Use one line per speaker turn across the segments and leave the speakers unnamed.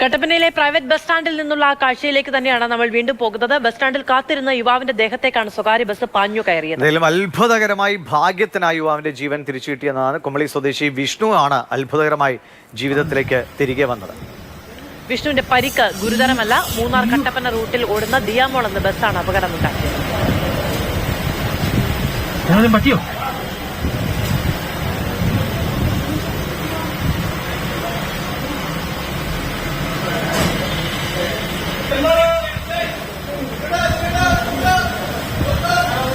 കട്ടപ്പനയിലെ private bus സ്റ്റാൻഡിൽ നിന്നുള്ള ആ കാഴ്ചയിലേക്ക് തന്നെയാണ് നമ്മൾ വീണ്ടും പോകുന്നത്. ബസ് സ്റ്റാൻഡിൽ കാത്തിരുന്ന യുവാവിന്റെ ദേഹത്തേക്കാണ് സ്വകാര്യ ബസ് പാഞ്ഞു കയറിയത്.
എന്തായാലും അത്ഭുതകരമായി ഭാഗ്യത്തിനായി യുവാവിന്റെ ജീവൻ തിരിച്ചു കിട്ടിയെന്നാണ് കുമളി സ്വദേശി വിഷ്ണു ആണ് അത്ഭുതകരമായി ജീവിതത്തിലേക്ക് തിരികെ വന്നത്.
വിഷ്ണുവിന്റെ പരിക്ക് ഗുരുതരമല്ല. മൂന്നാർ കട്ടപ്പന റൂട്ടിൽ ഓടുന്ന ദിയാമോൾ എന്ന ബസ്സാണ് അപകടമുണ്ടാക്കിയത്.
ഉണ്ടാക്കിയത് പറ്റിയോ?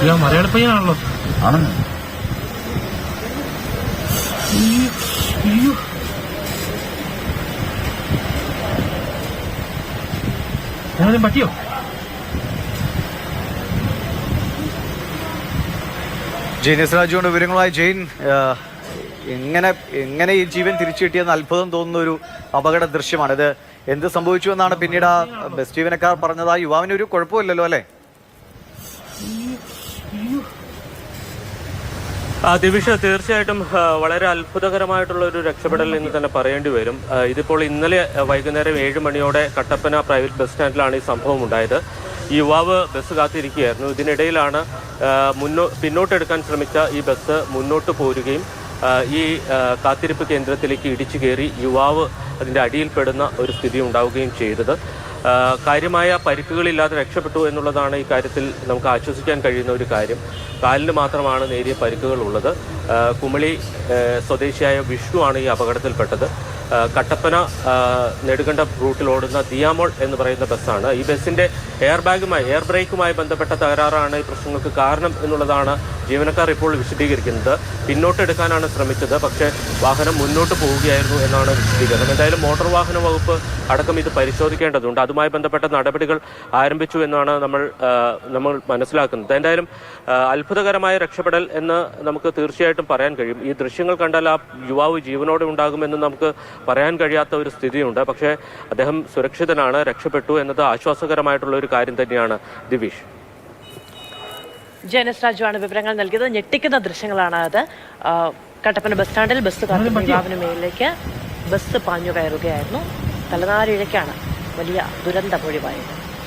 ഇയ്യോ, മലയാള പയ്യനാണല്ലോ.
ആണെന്ന്
അയ്യോ. എന്തെങ്കിലും പറ്റിയോ?
ജെയിൻ എസ് രാജുവിന്റെ വിവരങ്ങളുമായി ജെയിൻ എങ്ങനെ എങ്ങനെ ഈ ജീവൻ തിരിച്ചു കിട്ടിയെന്ന് അത്ഭുതം തോന്നുന്ന ഒരു അപകട ദൃശ്യമാണ്. ഇത് എന്ത് സംഭവിച്ചു എന്നാണ് പിന്നീട് ആ ബസ് ജീവനക്കാർ പറഞ്ഞത്. ആ യുവാവിന് ഒരു കുഴപ്പമില്ലല്ലോ അല്ലേ?
ദിവിഷ തീർച്ചയായിട്ടും വളരെ അത്ഭുതകരമായിട്ടുള്ള ഒരു രക്ഷപ്പെടൽ എന്ന് തന്നെ പറയേണ്ടി വരും. ഇതിപ്പോൾ ഇന്നലെ വൈകുന്നേരം ഏഴ് മണിയോടെ കട്ടപ്പന പ്രൈവറ്റ് ബസ് സ്റ്റാൻഡിലാണ് ഈ സംഭവം ഉണ്ടായത്. യുവാവ് ബസ് കാത്തിരിക്കുകയായിരുന്നു. ഇതിനിടയിലാണ് മുന്നോ പിന്നോട്ടെടുക്കാൻ ശ്രമിച്ച ഈ ബസ് മുന്നോട്ട് പോരുകയും ഈ കാത്തിരിപ്പ് കേന്ദ്രത്തിലേക്ക് ഇടിച്ചു കയറി യുവാവ് അതിന്റെ അടിയിൽപ്പെടുന്ന ഒരു സ്ഥിതി ഉണ്ടാവുകയും ചെയ്തത്. കാര്യമായ പരിക്കുകളില്ലാതെ രക്ഷപ്പെട്ടു എന്നുള്ളതാണ് ഈ കാര്യത്തിൽ നമുക്ക് ആശ്വസിക്കാൻ കഴിയുന്ന ഒരു കാര്യം. കാലിന് മാത്രമാണ് നേരിയ പരിക്കുകൾ ഉള്ളത് കുമളി സ്വദേശിയായ വിഷ്ണു ആണ് ഈ അപകടത്തിൽപ്പെട്ടത്. കട്ടപ്പന നെടുകണ്ട റൂട്ടിൽ ഓടുന്ന ദിയാമോൾ എന്ന് പറയുന്ന ബസ്സാണ്. ഈ ബസ്സിന്റെ എയർ ബാഗുമായി എയർ ബ്രേക്കുമായി ബന്ധപ്പെട്ട തകരാറാണ് ഈ പ്രശ്നങ്ങൾക്ക് കാരണം എന്നുള്ളതാണ് ജീവനക്കാർ ഇപ്പോൾ വിശദീകരിക്കുന്നത്. പിന്നോട്ടെടുക്കാനാണ് ശ്രമിച്ചത്. പക്ഷേ വാഹനം മുന്നോട്ട് പോവുകയായിരുന്നു എന്നാണ് വിശദീകരണം. എന്തായാലും മോട്ടോർ വാഹന വകുപ്പ് അടക്കം ഇത് പരിശോധിക്കേണ്ടതുണ്ട്. അതുമായി ബന്ധപ്പെട്ട നടപടികൾ ആരംഭിച്ചു എന്നാണ് നമ്മൾ നമ്മൾ മനസ്സിലാക്കുന്നത്. എന്തായാലും അത്ഭുതകരമായ രക്ഷപ്പെടൽ എന്ന് നമുക്ക് തീർച്ചയായിട്ടും പറയാൻ കഴിയും. ഈ ദൃശ്യങ്ങൾ കണ്ടാൽ ആ യുവാവ് ജീവനോടെ ഉണ്ടാകുമെന്ന് നമുക്ക് പറയാൻ കഴിയാത്ത ഒരു സ്ഥിതിയുണ്ട്. പക്ഷേ അദ്ദേഹം സുരക്ഷിതനാണ് രക്ഷപ്പെട്ടു എന്നത് ആശ്വാസകരമായിട്ടുള്ള ഒരു കാര്യം തന്നെയാണ്. ദിവിഷ്.
ജയനസ് രാജുവാണ് വിവരങ്ങൾ നൽകിയത്. ഞെട്ടിക്കുന്ന ദൃശ്യങ്ങളാണ് അത്. കട്ടപ്പന ബസ് സ്റ്റാൻഡിൽ ബസ് കാത്തിരുന്ന യുവാവിന് മേലിലേക്ക് ബസ് പാഞ്ഞു കയറുകയായിരുന്നു തലനാരിഴയ്ക്കാണ് വലിയ ദുരന്തമൊഴിവായത്